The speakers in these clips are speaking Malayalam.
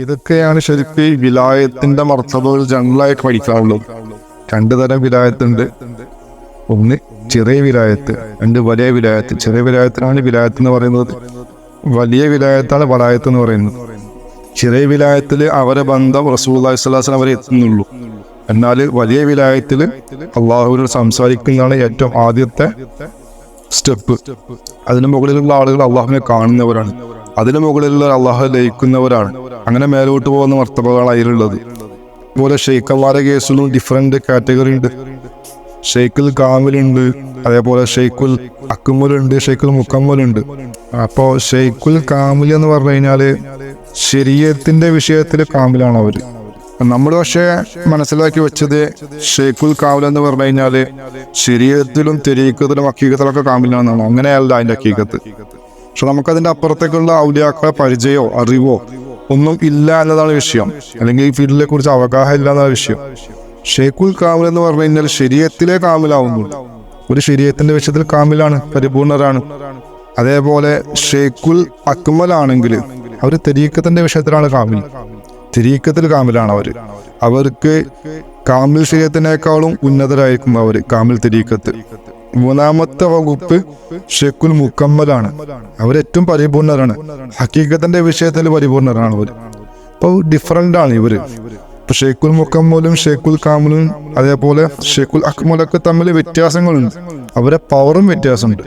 ഇതൊക്കെയാണ് ശരിക്കും വിലായത്തിന്റെ മർത്തബകൾ ജനറലായിട്ട് പഠിക്കാറുള്ളത് രണ്ടു തരം വിലായത്തുണ്ട്. ഒന്ന് ചെറിയ വിലായത്ത് രണ്ട് വലിയ വിലായത്ത്. ചെറിയ വിലായത്തിനാണ് വിലായത്ത് എന്ന് പറയുന്നത്. വലിയ വിലായത്താണ് വലായത്ത് എന്ന് പറയുന്നത്. ചെറിയ വിലായത്തിൽ അവരെ ബന്ധം റസൂൽ അലൈഹിസ്ലാം അവരെ എത്തുന്നുള്ളൂ. എന്നാൽ വലിയ വിലായത്തിൽ അള്ളാഹുവിനോട് സംസാരിക്കുന്നതാണ് ഏറ്റവും ആദ്യത്തെ സ്റ്റെപ്പ്. അതിന് മുകളിലുള്ള ആളുകൾ അള്ളാഹുവിനെ കാണുന്നവരാണ്. അതിന് മുകളിലുള്ള അള്ളാഹു ലയിക്കുന്നവരാണ്. അങ്ങനെ മേലോട്ട് പോകുന്ന മർത്തബകളാണ് അതിലുള്ളത്. അതുപോലെ ഷെയ്ഖന്മാരെ കേസിലും ഡിഫറെന്റ് കാറ്റഗറി ഉണ്ട്. ഷെയ്ഖുൽ കാമിലുണ്ട് അതേപോലെ ഷെയ്ഖുൽ അക്കുമുലുണ്ട് ഷെയ്ഖുൽ മുക്കമ്മലുണ്ട് അപ്പോൾ ഷെയ്ഖുൽ കാമിൽ എന്ന് പറഞ്ഞു കഴിഞ്ഞാൽ ശരീരത്തിന്റെ വിഷയത്തിൽ കാമിലാണ് അവർ. നമ്മൾ പക്ഷേ മനസ്സിലാക്കി വെച്ചത് ഷെയ്ഖുൽ കാവൽ എന്ന് പറഞ്ഞു കഴിഞ്ഞാൽ ശരീരത്തിലും തെരീക്കത്തിലും അക്കീകത്തിലൊക്കെ കാമിലാണെന്നാണ് അങ്ങനെയല്ല അതിന്റെ അക്കീകത്ത്. പക്ഷെ നമുക്കതിന്റെ അപ്പുറത്തേക്കുള്ള ഔലിയാക്കളെ പരിചയമോ അറിവോ ഒന്നും ഇല്ല എന്നതാണ് വിഷയം. അല്ലെങ്കിൽ ഈ ഫീൽഡിനെ കുറിച്ച് അവഗാഹം ഇല്ല എന്നതാണ് വിഷയം. ഷെയ്ഖുൽ കാമിൽ എന്ന് പറഞ്ഞു കഴിഞ്ഞാൽ ശരീരത്തിലെ കാമിലാവുന്നു ഒരു ശരീരത്തിന്റെ വിഷയത്തിൽ കാമിലാണ് പരിപൂർണരാണ്. അതേപോലെ ഷെയ്ഖുൽ അക്മൽ ആണെങ്കിൽ അവർ തെരീക്കത്തിന്റെ വിഷയത്തിലാണ് കാമിൽ. തെരീക്കത്തിൽ കാമിലാണ് അവർ അവർക്ക് കാമിൽ ശരീരത്തിനേക്കാളും ഉന്നതരായിരിക്കും അവർ കാമിൽ തെരീക്കത്ത്. മൂന്നാമത്തെ വകുപ്പ് ഷെക്കുൽ മുക്കമ്മലാണ്. അവർ ഏറ്റവും പരിപൂർണരാണ്. ഹക്കീക്കത്തിന്റെ വിഷയത്തിൽ പരിപൂർണരാണ് അവർ. അപ്പോൾ ഡിഫറന്റ് ആണ് ഇവർ. ഇപ്പൊ ഷെയ്ഖുൽ മുക്കമ്മലും ഷെയ്ഖുൽ കാമലും അതേപോലെ ഷെയ്ഖുൽ അക്മലൊക്കെ തമ്മിൽ വ്യത്യാസങ്ങളുണ്ട്. അവരെ പവറും വ്യത്യാസമുണ്ട്.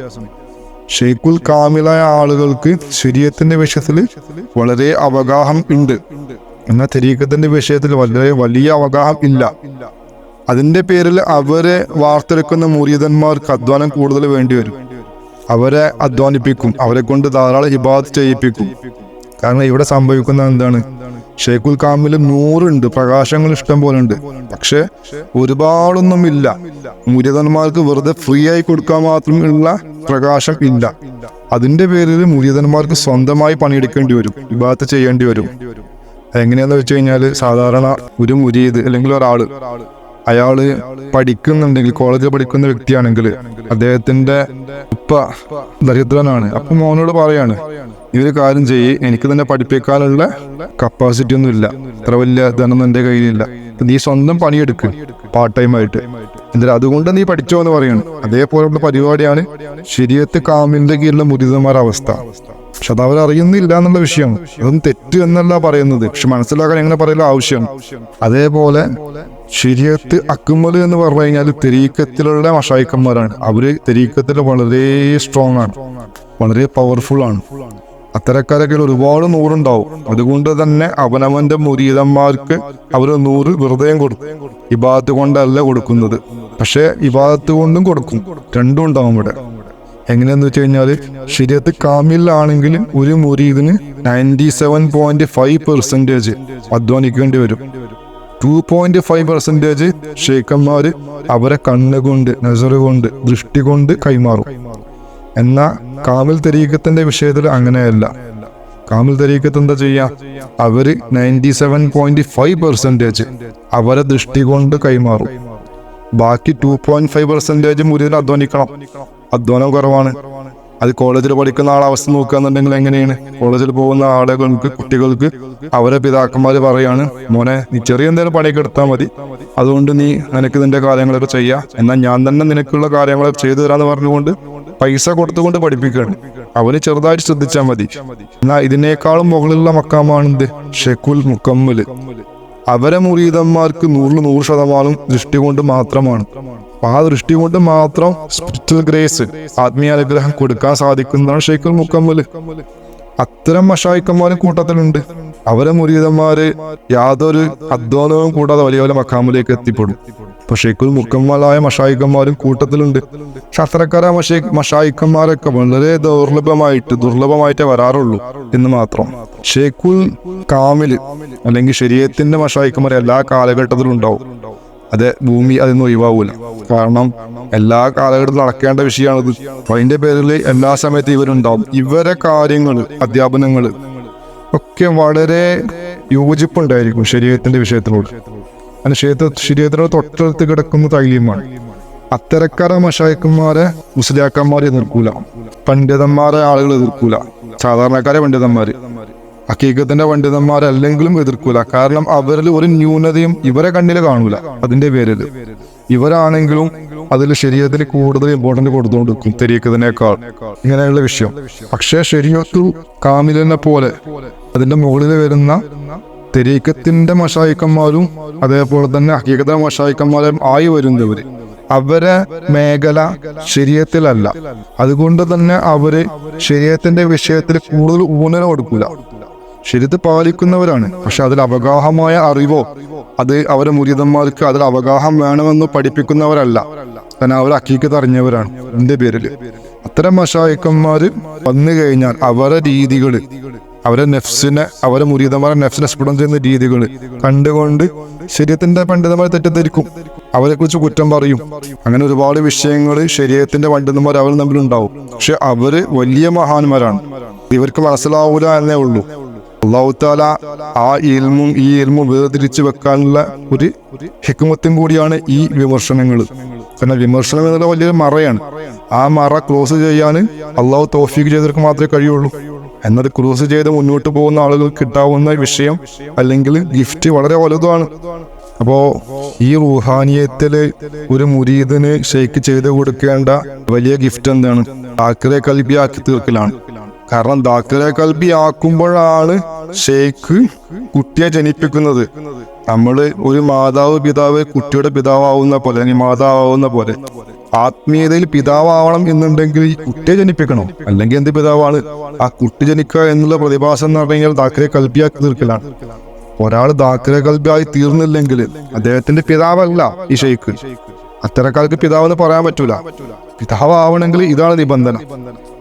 ഷെയ്ഖുൽ കാമിലായ ആളുകൾക്ക് ശരീരത്തിന്റെ വിഷയത്തിൽ വളരെ അവഗാഹം ഉണ്ട്. എന്നാൽ തെരീക്കത്തിന്റെ വിഷയത്തിൽ വളരെ വലിയ അവഗാഹം ഇല്ല. അതിന്റെ പേരിൽ അവരെ വാർത്തെടുക്കുന്ന മുരീതന്മാർക്ക് അധ്വാനം കൂടുതൽ വേണ്ടി വരും. അവരെ അധ്വാനിപ്പിക്കും. അവരെ കൊണ്ട് ധാരാളം ഹിബാദ് ചെയ്യിപ്പിക്കും. കാരണം ഇവിടെ സംഭവിക്കുന്ന എന്താണ്? ഷെയ്ഖുൽ കാമിൽ നൂറുണ്ട് പ്രകാശങ്ങൾ ഇഷ്ടം പോലെ ഉണ്ട്. പക്ഷെ ഒരുപാടൊന്നും ഇല്ല. മുരിതന്മാർക്ക് വെറുതെ ഫ്രീ ആയി കൊടുക്കാൻ മാത്രമുള്ള പ്രകാശം ഇല്ല. അതിന്റെ പേരിൽ മുരിതന്മാർക്ക് സ്വന്തമായി പണിയെടുക്കേണ്ടി വരും. വിഭാഗത്ത് ചെയ്യേണ്ടി വരും. എങ്ങനെയാന്ന് വെച്ച് കഴിഞ്ഞാൽ സാധാരണ ഒരു മുരീത് അല്ലെങ്കിൽ ഒരാൾ അയാൾ പഠിക്കുന്നുണ്ടെങ്കിൽ കോളേജിൽ പഠിക്കുന്ന വ്യക്തിയാണെങ്കിൽ അദ്ദേഹത്തിന്റെ ഉപ്പ ദരിദ്രനാണ്. അപ്പൊ മോനോട് പറയാണ് ഇവർ കാര്യം ചെയ്യ് എനിക്ക് തന്നെ പഠിപ്പിക്കാനുള്ള കപ്പാസിറ്റി ഒന്നും ഇല്ല. അത്ര വലിയ ധനം എന്റെ കയ്യിലില്ല. നീ സ്വന്തം പണിയെടുക്ക് പാർട്ട് ടൈം ആയിട്ട്. എന്നിട്ട് അതുകൊണ്ട് നീ പഠിച്ചോ എന്ന് പറയാണ്. അതേപോലുള്ള പരിപാടിയാണ് ശരീരത്ത് കാമിന്റെ കീഴിലുള്ള മുരിതന്മാരുടെ അവസ്ഥ. പക്ഷെ അത് അവരറിയുന്നില്ല എന്നുള്ള വിഷയം. അതൊന്നും തെറ്റ് എന്നല്ല പറയുന്നത്. പക്ഷെ മനസ്സിലാക്കാൻ എങ്ങനെ പറയുന്ന ആവശ്യം അതേപോലെ ശരിയത്ത് അക്കുമൽ എന്ന് പറഞ്ഞു കഴിഞ്ഞാൽ തെരീക്കത്തിലുള്ള മഷായിക്കന്മാരാണ്. അവർ തെരീക്കത്തിൽ വളരെ സ്ട്രോങ് ആണ്. വളരെ പവർഫുൾ ആണ്. അത്തരക്കാരൊക്കെ ഒരുപാട് നൂറുണ്ടാവും. അതുകൊണ്ട് തന്നെ അവനവന്റെ മുരീതന്മാർക്ക് അവർ നൂറ് വെറുതെയും കൊടുക്കും. ഇബാദത്ത് കൊണ്ടല്ല കൊടുക്കുന്നത്. പക്ഷെ ഇബാദത്ത് കൊണ്ടും കൊടുക്കും. രണ്ടും ഉണ്ടാവും ഇവിടെ എങ്ങനെയാന്ന് വെച്ച് കഴിഞ്ഞാൽ ശരിയത്ത് കാമിലാണെങ്കിൽ ഒരു മുരീദിന് ninety seven point five percentage അധ്വാനിക്കേണ്ടി വരും. ടു പോയിന്റ് ഫൈവ് പെർസെന്റേജ് ഷെയ്ഖന്മാര് അവരെ കണ്ണുകൊണ്ട് നസറ് കൊണ്ട് ദൃഷ്ടി കൊണ്ട് കൈമാറും. എന്നാ കാമിൽ തെരീക്കത്തിന്റെ വിഷയത്തിൽ അങ്ങനെയല്ല. കാമിൽ തെരീക്കത്ത് എന്താ ചെയ്യാ? അവർ ninety seven point five percentage അവരെ ദൃഷ്ടി കൊണ്ട് കൈമാറും. ബാക്കി ടു പോയിന്റ് ഫൈവ് പെർസെന്റേജ് മുരിതിൽ അധ്വാനിക്കണം. അധ്വാനം കുറവാണ്. അത് കോളേജിൽ പഠിക്കുന്ന ആളെ അവസ്ഥ നോക്കുകയെന്നുണ്ടെങ്കിൽ എങ്ങനെയാണ്? കോളേജിൽ പോകുന്ന ആളുകൾക്ക് കുട്ടികൾക്ക് അവരെ പിതാക്കന്മാർ പറയാണ് മോനെ നീ ചെറിയ എന്തെങ്കിലും പണിയൊക്കെ എടുത്താൽ മതി. അതുകൊണ്ട് നീ നിനക്ക് നിന്റെ കാര്യങ്ങളൊക്കെ ചെയ്യാം. എന്നാൽ ഞാൻ തന്നെ നിനക്കുള്ള കാര്യങ്ങളൊക്കെ ചെയ്തു തരാന്ന് പറഞ്ഞുകൊണ്ട് പൈസ കൊടുത്തുകൊണ്ട് പഠിപ്പിക്കുകയാണ്. അവന് ചെറുതായിട്ട് ശ്രദ്ധിച്ചാൽ മതി. എന്നാൽ ഇതിനേക്കാളും മുകളിലുള്ള മക്കാമാണ് എന്ത് ഷെക്കുൽ മുക്കമ്മൽ. അവരെ മുറീതന്മാർക്ക് നൂറിൽ നൂറ് ശതമാനം ദൃഷ്ടി കൊണ്ട് മാത്രമാണ്. അപ്പൊ ആ ദൃഷ്ടി കൊണ്ട് മാത്രം സ്പിരിച്വൽ ഗ്രേസ് ആത്മീയ അനുഗ്രഹം കൊടുക്കാൻ സാധിക്കുന്നതാണ് ഷെയ്ഖുൽ മുക്കമ്മൽ. അത്തരം മഷായിക്കന്മാരും കൂട്ടത്തിലുണ്ട്. അവരെ മുരീതന്മാര് യാതൊരു അധ്വാനവും കൂടാതെ വലിയ വലിയ മക്കാമിലേക്ക് എത്തിപ്പെടും. ഇപ്പൊ ഷെയ്ഖുൽ മുക്കമ്മലായ മഷായിക്കന്മാരും കൂട്ടത്തിലുണ്ട്. ശസ്ത്രക്കാര മഷേ മഷായിക്കന്മാരൊക്കെ വളരെ ദൗർലഭമായിട്ട് ദുർലഭമായിട്ടേ വരാറുള്ളൂ എന്ന് മാത്രം. ഷെയ്ഖുൽ കാമിൽ അല്ലെങ്കിൽ ശരീരത്തിന്റെ മഷായിക്കന്മാർ എല്ലാ കാലഘട്ടത്തിലും ഉണ്ടാവും. അത് ഭൂമി അതിന്ന് ഒഴിവാകൂല കാരണം എല്ലാ കാലഘട്ടത്തിലും നടക്കേണ്ട വിഷയമാണിത്. അതിന്റെ പേരിൽ എല്ലാ സമയത്തും ഇവരുണ്ടാവും. ഇവരെ കാര്യങ്ങൾ അധ്യാപനങ്ങൾ ഒക്കെ വളരെ യോജിപ്പുണ്ടായിരിക്കും ശരീരത്തിന്റെ വിഷയത്തിനോട്. അതിന് ശരീരത്തെ ശരീരത്തിനോട് തൊട്ടടുത്ത് കിടക്കുന്ന തൈല്യമാണ് അത്തരക്കാരെ മഷായക്കന്മാരെ മുസ്ലിയാക്കന്മാരെ എതിർക്കൂല. പണ്ഡിതന്മാരെ ആളുകൾ എതിർക്കൂല. സാധാരണക്കാരെ പണ്ഡിതന്മാര്. ഹക്കീക്കത്തിന്റെ പണ്ഡിതന്മാരല്ലെങ്കിലും എതിർക്കൂല. കാരണം അവരിൽ ഒരു ന്യൂനതയും ഇവരെ കണ്ണിൽ കാണൂല. അതിന്റെ പേരിൽ. ഇവരാണെങ്കിലും അതിൽ ശരീരത്തിൽ കൂടുതൽ ഇമ്പോർട്ടന്റ് കൊടുത്തുകൊണ്ടിരിക്കും തെരീക്കതിനേക്കാൾ ഇങ്ങനെയുള്ള വിഷയം. പക്ഷെ ശരീരത്തു കാമിലിനെ പോലെ അതിന്റെ മുകളിൽ വരുന്ന തെരീക്കത്തിന്റെ മഷായിക്കന്മാരും അതേപോലെ തന്നെ അക്കീകത മഷായിക്കന്മാരും ആയി വരുന്നവര് അവരെ മേഖല ശരീരത്തിലല്ല. അതുകൊണ്ട് തന്നെ അവർ ശരീരത്തിന്റെ വിഷയത്തിൽ കൂടുതൽ ഊന്നൽ കൊടുക്കൂല. ശരീരത്തെ പാലിക്കുന്നവരാണ്. പക്ഷെ അതിൽ അവഗാഹമായ അറിവോ അത് അവരെ മുരിതന്മാർക്ക് അതിൽ അവഗാഹം വേണമെന്ന് പഠിപ്പിക്കുന്നവരല്ല. കാരണം അവർ അക്കീക്കത്ത് അറിഞ്ഞവരാണ്. എന്റെ പേരിൽ. അത്തരം മഷായിക്കന്മാർ വന്നു കഴിഞ്ഞാൽ അവരെ രീതികൾ അവരെ നെഫ്സിനെ അവരെ മുരീതന്മാരെ നെഫ്സിനെ സ്ഫുടം ചെയ്യുന്ന രീതികൾ കണ്ടുകൊണ്ട് ശരീരത്തിന്റെ പണ്ഡിതന്മാരെ തെറ്റിദ്ധരിക്കും. അവരെ കുറിച്ച് കുറ്റം പറയും. അങ്ങനെ ഒരുപാട് വിഷയങ്ങൾ ശരീരത്തിന്റെ പണ്ഡിതന്മാർ അവർ തമ്മിലുണ്ടാവും. പക്ഷെ അവർ വലിയ മഹാന്മാരാണ്. ഇവർക്ക് മനസ്സിലാവൂല എന്നേ ഉള്ളൂ. അള്ളാഹുത്താല ആ ഇൽമും ഈ ഇൽമും വേർതിരിച്ച് വെക്കാനുള്ള ഒരു ഹിക്കുമത്തും കൂടിയാണ് ഈ വിമർശനങ്ങൾ. കാരണം വിമർശനം എന്നുള്ള വലിയൊരു മറയാണ്. ആ മറ ക്ലോസ് ചെയ്യാൻ അള്ളാഹു തോഫീക്ക് ചെയ്തവർക്ക് മാത്രമേ കഴിയുള്ളൂ. എന്നത് ക്രൂസ് ചെയ്ത് മുന്നോട്ട് പോകുന്ന ആളുകൾക്ക് കിട്ടാവുന്ന വിഷയം അല്ലെങ്കിൽ ഗിഫ്റ്റ് വളരെ വലുതാണ്. അപ്പോ ഈ റുഹാനിയത്തിൽ ഒരു മുരീദിന് ഷെയ്ക്ക് ചെയ്ത് കൊടുക്കേണ്ട വലിയ ഗിഫ്റ്റ് എന്താണ്? ദാക്കിറെ കൽബിയാക്കി തീർക്കലാണ്. കാരണം ദാക്കിറെ കൽബി ആക്കുമ്പോഴാണ് ഷെയ്ക്ക് കുട്ടിയെ ജനിപ്പിക്കുന്നത്. നമ്മൾ ഒരു മാതാവ് പിതാവ് കുട്ടിയുടെ പിതാവാവുന്ന പോലെ അല്ലെങ്കിൽ മാതാവാവുന്ന പോലെ ആത്മീയതയിൽ പിതാവാവണം എന്നുണ്ടെങ്കിൽ ഈ കുട്ടിയെ ജനിപ്പിക്കണം. അല്ലെങ്കിൽ എന്ത് പിതാവാണ്? ആ കുട്ടി ജനിക്കുക എന്നുള്ള പ്രതിഭാസം എന്ന് പറഞ്ഞു കഴിഞ്ഞാൽ ദാക്കിരെ കൽബിയാക്കി തീർക്കലാണ്. ഒരാൾ ദാക്കിരെ കൽബിയായി തീർന്നില്ലെങ്കിൽ അദ്ദേഹത്തിന്റെ പിതാവല്ല ഈ ഷെയ്ഖ് അത്തരക്കാർക്ക് പിതാവെന്ന് പറയാൻ പറ്റൂല. പിതാവാവണമെങ്കിൽ ഇതാണ് നിബന്ധന.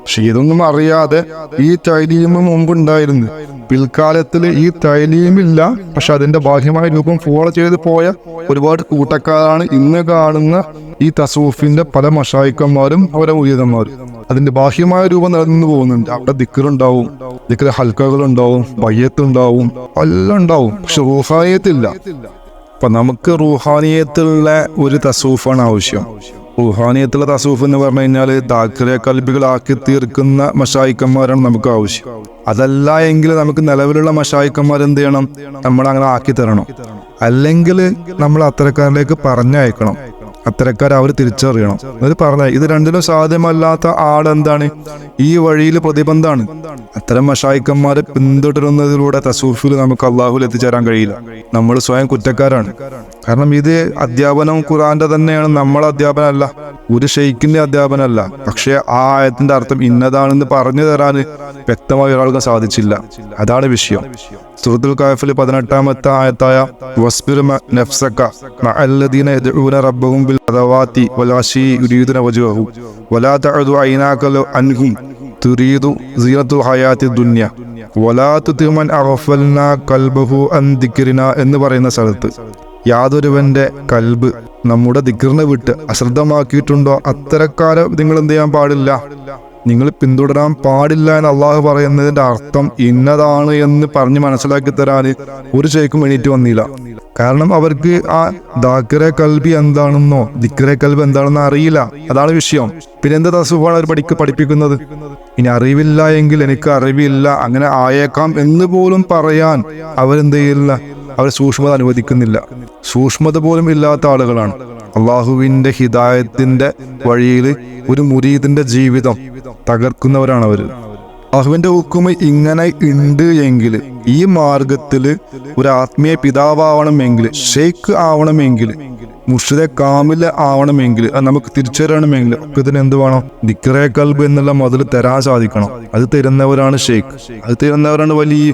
പക്ഷെ ഇതൊന്നും അറിയാതെ ഈ തൈലീമ് മുമ്പുണ്ടായിരുന്നു. പിൽക്കാലത്തിൽ ഈ തൈലീമില്ല പക്ഷെ അതിന്റെ ബാഹ്യമായ രൂപം ഫോളോ ചെയ്ത് പോയ ഒരുപാട് കൂട്ടക്കാരാണ് ഇന്ന് കാണുന്ന ഈ തസൂഫിന്റെ പല മഷായിക്കന്മാരും അവരെ ഉയതന്മാരും അതിന്റെ ബാഹ്യമായ രൂപം നടന്നു പോകുന്നുണ്ട്. അവിടെ ദിക്കറുണ്ടാവും ദിക്കർ ഹൽക്കകളുണ്ടാവും ബയ്യത്തുണ്ടാവും എല്ലാം ഉണ്ടാവും പക്ഷെ റൂഹാനിയത്തില്ല. അപ്പൊ നമുക്ക് റൂഹാനിയത്തുള്ള ഒരു തസൂഫാണ് ആവശ്യം. റുഹാനിയത്തുള്ള തസൂഫ് എന്ന് പറഞ്ഞു കഴിഞ്ഞാൽ താക്കറെ കൽബികളാക്കി തീർക്കുന്ന മഷായിക്കന്മാരാണ് നമുക്ക് ആവശ്യം. അതല്ല എങ്കിൽ നമുക്ക് നിലവിലുള്ള മഷായിക്കന്മാർ എന്ത് ചെയ്യണം? നമ്മൾ അങ്ങനെ ആക്കി തരണം. അല്ലെങ്കിൽ നമ്മൾ അത്തരക്കാരിലേക്ക് പറഞ്ഞയക്കണം. അത്തരക്കാർ അവർ തിരിച്ചറിയണം. എന്നിട്ട് പറഞ്ഞ ഇത് രണ്ടിനും സാധ്യമല്ലാത്ത ആളെന്താണ് ഈ വഴിയിൽ പ്രതിബന്ധാണ്. അത്തരം മഷായിക്കന്മാരെ പിന്തുടരുന്നതിലൂടെ തസൂഫിൽ നമുക്ക് അള്ളാഹുൽ എത്തിച്ചേരാൻ കഴിയില്ല. നമ്മൾ സ്വയം കുറ്റക്കാരാണ്. കാരണം ഇത് അധ്യാപനം ഖുറാന്റെ തന്നെയാണ്. നമ്മളെ അധ്യാപനമല്ല. ഒരു ഷെയ്ഖിന്റെ അധ്യാപനമല്ല. പക്ഷെ ആ ആയത്തിന്റെ അർത്ഥം ഇന്നതാണെന്ന് പറഞ്ഞു തരാൻ വ്യക്തമായി ഒരാൾക്ക് സാധിച്ചില്ല. അതാണ് വിഷയം. സുഹൃത്തുൽ കാഫിൽ പതിനെട്ടാമത്തെ ആയത്തായ റബ്ബഹും ബിൽ വലാ തുരീദു വലാ കൽബഹു അൻ എന്ന് പറയുന്ന സ്ഥലത്ത് യാതൊരുവന്റെ കൽബ് നമ്മുടെ ദിഗ്രനെ വിട്ട് അശ്രദ്ധമാക്കിയിട്ടുണ്ടോ? അത്തരക്കാരെ നിങ്ങൾ എന്ത് ചെയ്യാൻ പാടില്ല. നിങ്ങൾ പിന്തുടരാൻ പാടില്ല എന്ന് അള്ളാഹു പറയുന്നതിന്റെ അർത്ഥം ഇന്നതാണ് എന്ന് പറഞ്ഞ് മനസ്സിലാക്കി തരാൻ ഒരു ശേഖും എണീറ്റ് വന്നില്ല. കാരണം അവർക്ക് ആ ദാക്കര കൽബി എന്താണെന്നോ ദിക്കറെ കൽബ് എന്താണെന്നോ അറിയില്ല. അതാണ് വിഷയം. പിന്നെ എന്താ തസുഖമാണ് അവർ പഠിക്ക പഠിപ്പിക്കുന്നത്? ഇനി അറിവില്ല എങ്കിൽ എനിക്ക് അറിവില്ല. അങ്ങനെ ആയേക്കാം എന്ന് പോലും പറയാൻ അവരെന്ത് ചെയ്യില്ല? അവർ സൂക്ഷ്മത അനുവദിക്കുന്നില്ല. സൂക്ഷ്മത പോലും ഇല്ലാത്ത ആളുകളാണ്. അള്ളാഹുവിന്റെ ഹിദായത്തിന്റെ വഴിയിൽ ഒരു മുരീദിന്റെ ജീവിതം തകർക്കുന്നവരാണ് അവർ അള്ളാഹുവിന്റെ ഹുക്കുമ ഇങ്ങനെ ഉണ്ട് എങ്കിൽ ഈ മാർഗത്തിൽ ഒരു ആത്മീയ പിതാവണമെങ്കിൽ ഷെയ്ഖ് ആവണമെങ്കിൽ മുർഷിദെ കാമിൽ ആവണമെങ്കിൽ അത് നമുക്ക് തിരിച്ചറിയണമെങ്കിൽ ഒക്കെ ഇതിന് എന്ത് വേണം? ദിക്റേ കൽബ് എന്നുള്ള മുതൽ തരാൻ സാധിക്കണം. അത് തരുന്നവരാണ് ഷെയ്ഖ് അത് തരുന്നവരാണ് വലിയ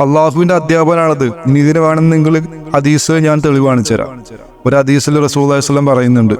അള്ളാഹുവിന്റെ അധ്യാപനാണത് ഇനി ഇതിന് നിങ്ങൾ ഹദീസ് ഞാൻ തെളിവാണിച്ചു തരാം. ഒരു ഹദീസിൽ റസൂൽ വസ്ലം പറയുന്നുണ്ട്.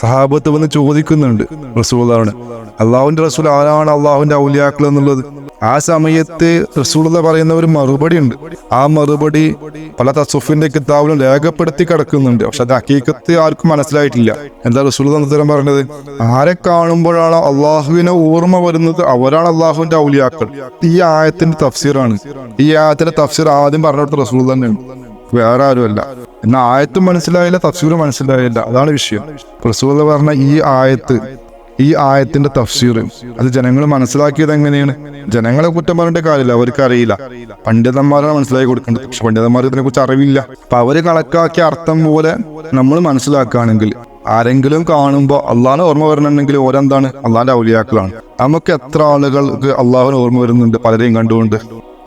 സഹാബത്ത് വന്ന് ചോദിക്കുന്നുണ്ട് റസൂലാണ് അള്ളാഹുവിന്റെ റസൂൽ ആരാണ്? അള്ളാഹുവിന്റെ ഔലിയാക്കൾ എന്നുള്ളത്. ആ സമയത്ത് റസൂള പറയുന്ന ഒരു മറുപടി ഉണ്ട്. ആ മറുപടി പല തസുഫിന്റെ കിതാബിലും രേഖപ്പെടുത്തി കിടക്കുന്നുണ്ട്. പക്ഷെ അത് ഹക്കീക്കത്ത് ആർക്കും മനസ്സിലായിട്ടില്ല. എന്താ റസൂൾ തന്നത്തരം പറഞ്ഞത്? ആരെ കാണുമ്പോഴാണ് അള്ളാഹുവിനെ ഓർമ്മ വരുന്നത്? അവരാണ് അള്ളാഹുവിന്റെ ഔലിയാക്കൾ. ഈ ആയത്തിന്റെ തഫ്സീറാണ്. ഈ ആയത്തിന്റെ തഫ്സീർ ആദ്യം പറഞ്ഞിടത്ത് റസൂൾ തന്നെയാണ്. വേറെ ആരുമല്ല. എന്നാൽ ആയത്തും മനസ്സിലായില്ല തഫ്സീറും മനസ്സിലായില്ല. അതാണ് വിഷയം. റസൂൽ പറഞ്ഞ ഈ ആയത്ത് ഈ ആയത്തിന്റെ തഫ്സീർ അത് ജനങ്ങൾ മനസ്സിലാക്കിയത് എങ്ങനെയാണ്? ജനങ്ങളെ കുറ്റം പറഞ്ഞിട്ട് കാര്യമില്ല അവർക്ക് അറിയില്ല. പണ്ഡിതന്മാരാണ് മനസ്സിലാക്കി കൊടുക്കേണ്ടത്. പക്ഷെ പണ്ഡിതന്മാർക്ക് ഇതിനെ കുറിച്ച് അറിവില്ല. അപ്പൊ അവർ കണക്കാക്കിയ അർത്ഥം പോലെ നമ്മൾ മനസ്സിലാക്കുകയാണെങ്കിൽ ആരെങ്കിലും കാണുമ്പോൾ അള്ളാഹിനെ ഓർമ്മ വരണമെങ്കിൽ ഓരെന്താണ്? അള്ളാഹിന്റെ ഔലിയാക്കളാണ്. നമുക്ക് എത്ര ആളുകൾക്ക് അള്ളാഹുവിനെ ഓർമ്മ വരുന്നുണ്ട്? പലരെയും കണ്ടുകൊണ്ട്.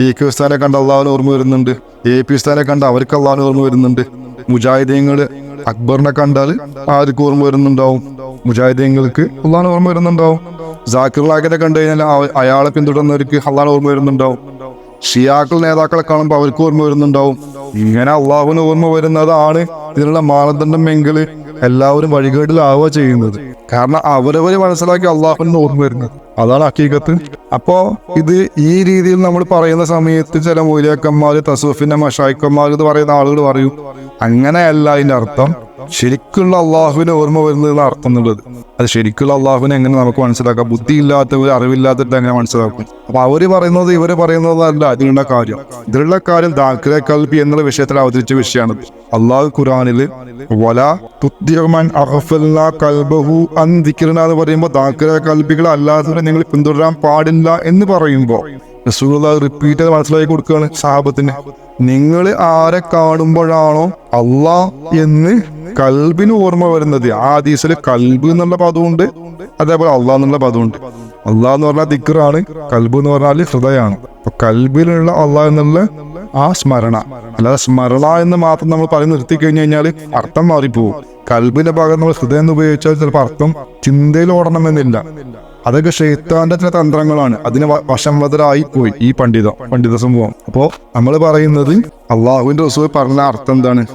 ഈ കെ ഉസ്താനെ കണ്ട് അള്ളാഹുവിനെ ഓർമ്മ വരുന്നുണ്ട്. എ പി ഉസ്താനെ കണ്ട് അവർക്ക് അള്ളാഹുന് ഓർമ്മ വരുന്നുണ്ട്. മുജാഹിദീങ്ങൾ അക്ബറിനെ കണ്ടാൽ ആർക്ക് ഓർമ്മ വരുന്നുണ്ടാവും? മുജാഹിദീങ്ങൾക്ക് അള്ളാഹുന് ഓർമ്മ വരുന്നുണ്ടാവും. ജാക്കിർലാഖിനെ കണ്ടു കഴിഞ്ഞാൽ അയാളെ പിന്തുടർന്നവർക്ക് അള്ളാഹുന് ഓർമ്മ വരുന്നുണ്ടാവും. ഷിയാക്കൾ നേതാക്കളെ കാണുമ്പോൾ അവർക്ക് ഓർമ്മ വരുന്നുണ്ടാവും. ഇങ്ങനെ അള്ളാഹുവിന് ഓർമ്മ വരുന്നതാണ് ഇതിനുള്ള മാനദണ്ഡം എങ്കിൽ എല്ലാവരും വഴികേടിലാവുക ചെയ്യുന്നത്. കാരണം അവരവര് മനസ്സിലാക്കി അള്ളാഹുവിന് ഓർമ്മ വരുന്നത്. അതാണ് ഹക്കീകത്ത് അപ്പോ ഇത് ഈ രീതിയിൽ നമ്മൾ പറയുന്ന സമയത്ത് ചില മൂലിയക്കന്മാര് തസൂഫിന്റെ മഷായിക്കന്മാർ എന്ന് പറയുന്ന ആളുകൾ പറയും. അങ്ങനെയല്ല അതിന്റെ അർത്ഥം. ശരിക്കുള്ള അള്ളാഹുവിനെ ഓർമ്മ വരുന്നതെന്ന് അർത്ഥം എന്നുള്ളത്. അത് ശരിക്കുള്ള അള്ളാഹുവിനെ എങ്ങനെ നമുക്ക് മനസ്സിലാക്കാം? ബുദ്ധിയില്ലാത്തവർ അറിവില്ലാത്തിട്ട് എങ്ങനെ മനസ്സിലാക്കും? അപ്പൊ അവർ പറയുന്നത് ഇവർ പറയുന്നതല്ല അതിനുള്ള കാര്യം. ഇതിലുള്ള കാര്യം ദാക്കിലെ കൽപ്പി എന്നുള്ള വിഷയത്തിൽ അവതരിച്ച വിഷയമാണ് അള്ളാഹു ഖുറാനിൽ വല തുദ്ദിറമൻ അഹഫൽനാ കൽബഹു ദിക്റിന എന്ന് പറയുമ്പോൾ ദാഖിലെ കൽബികൾ അല്ലാത്തവരെ നിങ്ങൾ പിന്തുടരാൻ പാടില്ല എന്ന് പറയുമ്പോൾ റസൂലുള്ള റിപ്പീറ്റ് ചെയ്ത് മനസ്സിലാക്കി കൊടുക്കുകയാണ് സാഹബത്തിന്. നിങ്ങൾ ആരെ കാണുമ്പോഴാണോ അള്ളാ എന്ന് കൽബിന് ഓർമ്മ വരുന്നത്. ആ ഹദീസിൽ കൽബ് എന്നുള്ള പദമുണ്ട് അതേപോലെ അള്ളാഹ് എന്നുള്ള പദമുണ്ട് അള്ളാഹ് എന്ന് പറഞ്ഞാൽ ദിക്റാണ് കൽബ് എന്ന് പറഞ്ഞാൽ ഹൃദയമാണ്. അപ്പൊ കൽബിലുള്ള അള്ളാഹ് എന്നുള്ള ആ സ്മരണ. അല്ലാതെ സ്മരണ എന്ന് മാത്രം നമ്മൾ പറഞ്ഞ് നിർത്തി കഴിഞ്ഞു കഴിഞ്ഞാൽ അർത്ഥം മാറിപ്പോവും. കൽബിന്റെ ഭാഗം നമ്മൾ ഹൃദയം എന്ന് ഉപയോഗിച്ചാൽ ചിലപ്പോൾ അർത്ഥം ചിന്തയിൽ ഓടണമെന്നില്ല. അതൊക്കെ ഷെയ്ത്താന്റെ ചില തന്ത്രങ്ങളാണ്. അതിന് വശം വശംവതരായി പോയി ഈ പണ്ഡിത പണ്ഡിത സംഭവം. അപ്പോ നമ്മൾ പറയുന്നത് അള്ളാഹുവിന്റെ റസൂൽ പറഞ്ഞ അർത്ഥം എന്താണ്?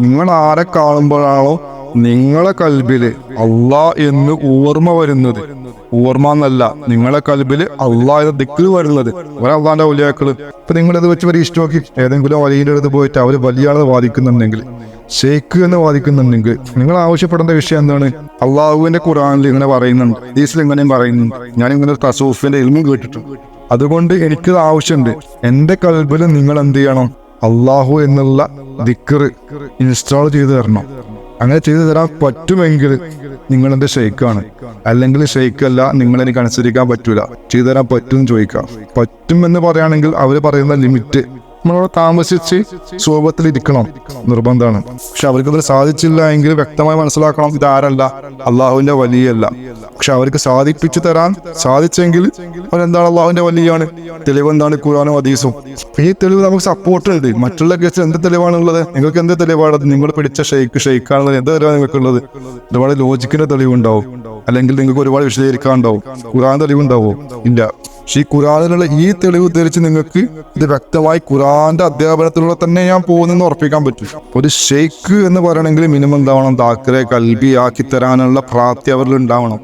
നിങ്ങൾ ആരെ കാണുമ്പോഴാണോ നിങ്ങളെ കൽബിൽ അള്ളാ എന്ന് ഓർമ്മ വരുന്നത്? ഓർമ്മ എന്നല്ല. നിങ്ങളെ കൽബിൽ അള്ളാഹ് എന്ന വരുന്നത്. ഒരള്ളാന്റെ ഉലയാക്കൾ ഇപ്പൊ നിങ്ങൾ ഇത് വെച്ച് പരീക്ഷിച്ചോക്കി ഏതെങ്കിലും വലിയ അടുത്ത് പോയിട്ട് അവർ വലിയ ആളെ വാദിക്കുന്നുണ്ടെങ്കിൽ ഷെയ്ഖ് എന്ന് വാദിക്കുന്നുണ്ടെങ്കിൽ നിങ്ങൾ ആവശ്യപ്പെടേണ്ട വിഷയം എന്താണ്? അള്ളാഹുവിന്റെ ഖുറാനിൽ ഇങ്ങനെ പറയുന്നുണ്ട്. ഹദീസിൽ ഇങ്ങനെയും പറയുന്നുണ്ട്. ഞാൻ ഇങ്ങനെ തസൂഫിന്റെ ഇൽമും കേട്ടിട്ടുണ്ട്. അതുകൊണ്ട് എനിക്കത് ആവശ്യമുണ്ട്. എന്റെ കൽബിൽ നിങ്ങൾ എന്ത് ചെയ്യണം? അള്ളാഹു എന്നുള്ള ദിക്കറ് ഇൻസ്റ്റാൾ ചെയ്തു തരണം. അങ്ങനെ ചെയ്തു തരാൻ പറ്റുമെങ്കിൽ നിങ്ങൾ എന്റെ ഷെയ്ക്കാണ്? അല്ലെങ്കിൽ ഷെയ്ക്കല്ല നിങ്ങൾ എനിക്ക് അനുസരിക്കാൻ പറ്റൂല. ചെയ്തു തരാൻ പറ്റും ചോദിക്കാം. പറ്റും എന്ന് പറയുകയാണെങ്കിൽ അവർ പറയുന്ന ലിമിറ്റ് നമ്മളവിടെ താമസിച്ച് സ്വഭാവത്തിൽ ഇരിക്കണം നിർബന്ധമാണ്. പക്ഷെ അവർക്ക് അത് സാധിച്ചില്ല എങ്കിൽ വ്യക്തമായി മനസ്സിലാക്കണം ഇതാരല്ല അള്ളാഹുവിന്റെ വലിയല്ല. പക്ഷെ അവർക്ക് സാധിപ്പിച്ചു തരാൻ സാധിച്ചെങ്കിൽ അവരെന്താണ് അള്ളാഹുവിന്റെ വലിയാണ്? തെളിവ് എന്താണ് ഖുറാനും ഹദീസും? ഈ തെളിവ് നമുക്ക് സപ്പോർട്ട് ഉണ്ട്. മറ്റുള്ള കേസിൽ എന്ത് തെളിവാണുള്ളത്? നിങ്ങൾക്ക് എന്ത് തെളിവാണത് നിങ്ങൾ പിടിച്ച ഷെയ്ക്ക് ഷെയ്ക്കാണുള്ളത്. എന്ത് തെളിവാണ് നിങ്ങൾക്കുള്ളത്? ഒരുപാട് ലോജിക്കിന്റെ തെളിവുണ്ടാവും. അല്ലെങ്കിൽ നിങ്ങൾക്ക് ഒരുപാട് വിശദീകരിക്കാനുണ്ടാവും. ഖുറാൻ തെളിവുണ്ടാവോ? ഇല്ല. പക്ഷെ ഈ ഖുറാനിലുള്ള ഈ തെളിവ് ധരിച്ച് നിങ്ങൾക്ക് ഇത് വ്യക്തമായി ഖുറാന്റെ അധ്യാപനത്തിലൂടെ തന്നെ ഞാൻ പോകുന്നെന്ന് ഉറപ്പിക്കാൻ പറ്റും. ഒരു ഷെയ്ക്ക് എന്ന് പറയണമെങ്കിൽ മിനിമം എന്താവണം? ദാക്കറെ കൽബി ആക്കി തരാനുള്ള പ്രാപ്തി അവരിൽ ഉണ്ടാവണം